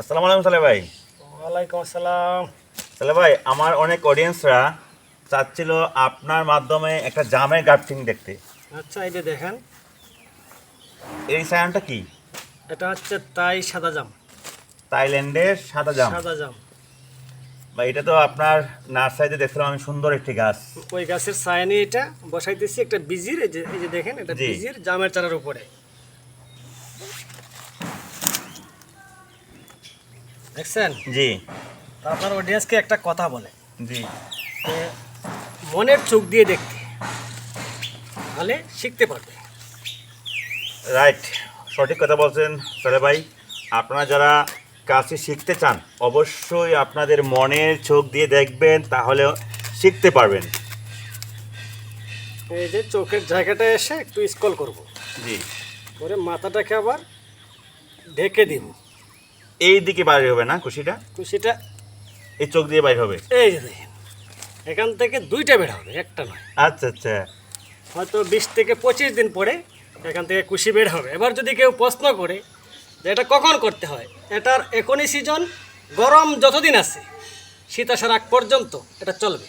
আসসালামু আলাইকুম সালে ভাই। ওয়ালাইকুম আসসালাম। সালে ভাই আমার অনেক অডিয়েন্সরা চাচ্ছিল আপনার মাধ্যমে একটা জামের গার্ফিং দেখতে। আচ্ছা এই যে দেখেন। এই সায়ানটা কি? এটা হচ্ছে তাই সাদা জাম। থাইল্যান্ডের সাদা জাম। সাদা জাম। বা এটা তো আপনার নার্সারিতে দেখছিলাম আমি সুন্দর একটি গাছ। ওই গাছের ছায়ানি এটা বসাইতেছি একটা বিজির এই যে দেখেন এটা। বিজির জামের চারার উপরে। দেখছেন? জি। আপনার অডিয়েন্সকে একটা কথা বলে। জি। মনের চোখ দিয়ে দেখতে তাহলে শিখতে পারবে। রাইট। সঠিক কথা বলছেন সালে ভাই। আপনারা যারা কাছে শিখতে চান অবশ্যই আপনাদের মনের চোখ দিয়ে দেখবেন তাহলে শিখতে পারবেন। এই যে চোখের জায়গাটা এসে একটু স্কল করব। জি। করে মাথাটাকে আবার ঢেকে দিব। এই দিকে বাইরে হবে না খুশিটা কুশিটা এই চোখ দিয়ে বাইরে হবে? এই যে দেখেন এখান থেকে দুইটা বের হবে একটা নয়। আচ্ছা আচ্ছা। হয়তো বিশ থেকে পঁচিশ দিন পরে এখান থেকে কুশি বের হবে। এবার যদি কেউ প্রশ্ন করে যে এটা কখন করতে হয় এটার এখনই সিজন গরম যতদিন আছে শীত আসার আগ পর্যন্ত এটা চলবে।